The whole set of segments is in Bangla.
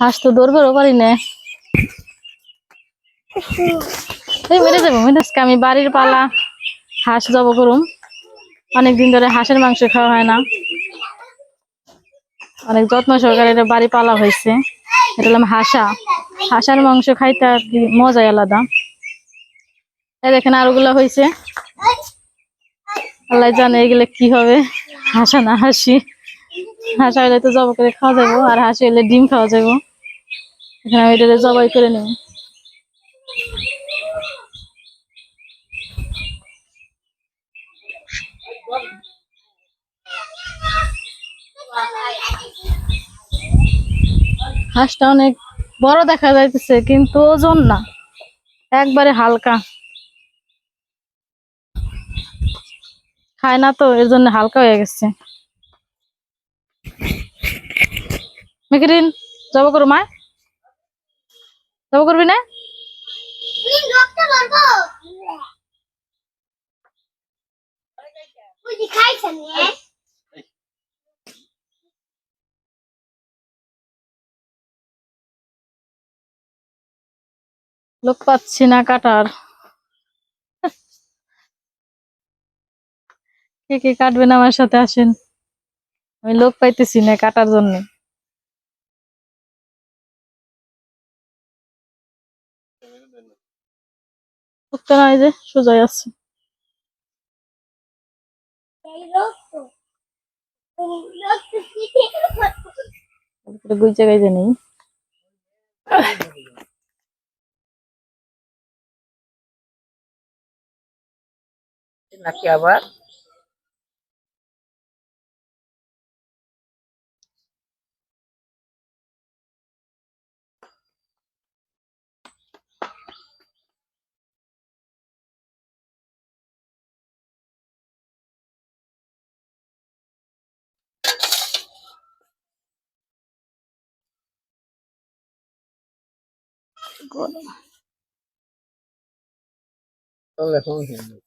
হাঁস তো দৌড়বেও পারি না। এই মেরে যাব, মেরে আমি বাড়ির পালা, হাঁস জব করুম অনেকদিন ধরে হাঁসের মাংস খাওয়া হয় না। অনেক যত্ন সহকারে এটা বাড়ি পালা হয়েছে। এটা হলাম হাঁসা। হাঁসার মাংস খাইতে আর কি মজাই আলাদা। এই দেখেন আরোগুলা হয়েছে আল্লাহ জানে এগুলো কি হবে, হাসা না হাসি। হাঁসা হলে তো জব করে খাওয়া যাব, আর হাসি হলে ডিম খাওয়া যাব। এখানে আমি এটা জবাই করে নেব। হাঁসটা অনেক বড় দেখা যাইতেছে, কিন্তু ওজন না। একবারে হালকা। খায় না তো, এর জন্য হালকা হয়ে গেছে। মিকরিন জব করু মা। যাব করবি না? লোক পাচ্ছি না কাটার। কে কে কাটবেন আমার সাথে আসেন? আমি লোক পাইতেছি না কাটার জন্য। উঠতে না এই যে সোজাই আছে নেই নাকি আবার 过的吗？刚来放学的。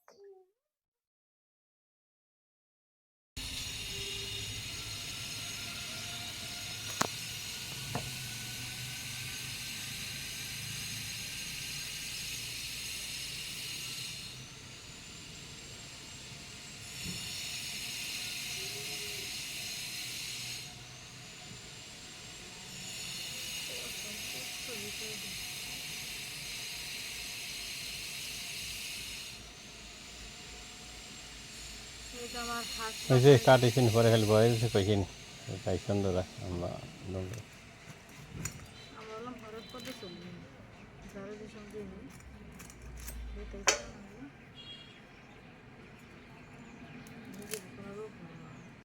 ওই যে কাটিছেন পরে খালি বয়েছে কইছেন তাই সুন্দর আমরা